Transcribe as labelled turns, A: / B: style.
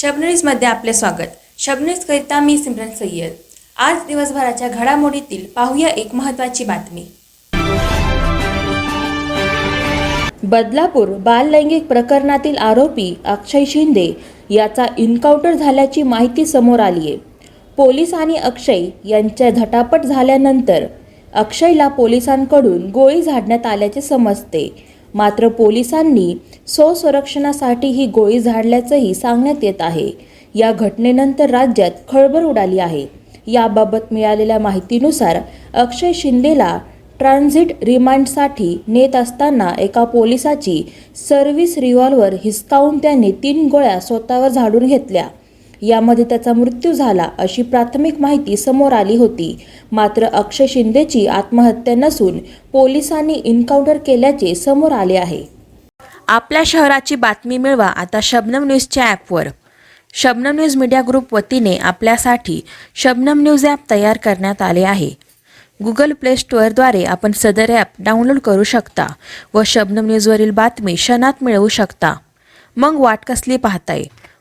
A: शबनीजमध्ये आपले स्वागत. शबनरीजकरिता मी सिमरन सय्यद. आज दिवसभराच्या घडामोडीतील पाहूया एक महत्त्वाची बातमी. बदलापूर बाललैंगिक प्रकरणातील आरोपी अक्षय शिंदे याचा इन्काउंटर झाल्याची माहिती समोर आली आहे पोलीस आणि अक्षय यांच्या झटापट झाल्यानंतर अक्षयला पोलिसांकडून गोळी झाडण्यात आल्याचे समजते. मात्र पोलिसांनी स्वसंरक्षणासाठी ही गोळी झाडल्याचंही सांगण्यात येत आहे. या घटनेनंतर राज्यात खळबळ उडाली आहे. याबाबत मिळालेल्या माहितीनुसार अक्षय शिंदेला ट्रान्झिट रिमांडसाठी नेत असताना एका पोलिसाची सर्व्हिस रिव्हॉल्वर हिसकावून त्याने तीन गोळ्या स्वतःवर झाडून घेतल्या. यामध्ये त्याचा मृत्यू झाला अशी प्राथमिक माहिती समोर आली होती. मात्र अक्षय शिंदेची आत्महत्या नसून पोलिसांनी इन्काउंटर केल्याचे समोर आले आहे. आपल्या शहराची बातमी मिळवा आता शबनम न्यूजच्या ॲपवर. शबनम न्यूज मीडिया ग्रुप वतीने आपल्यासाठी शबनम न्यूज ॲप तयार करण्यात आले आहे. गुगल प्ले स्टोअरद्वारे आपण सदर ॲप डाउनलोड करू शकता व शबनम न्यूजवरील बातमी क्षणात मिळवू शकता. मग वाट कसली पाहताय?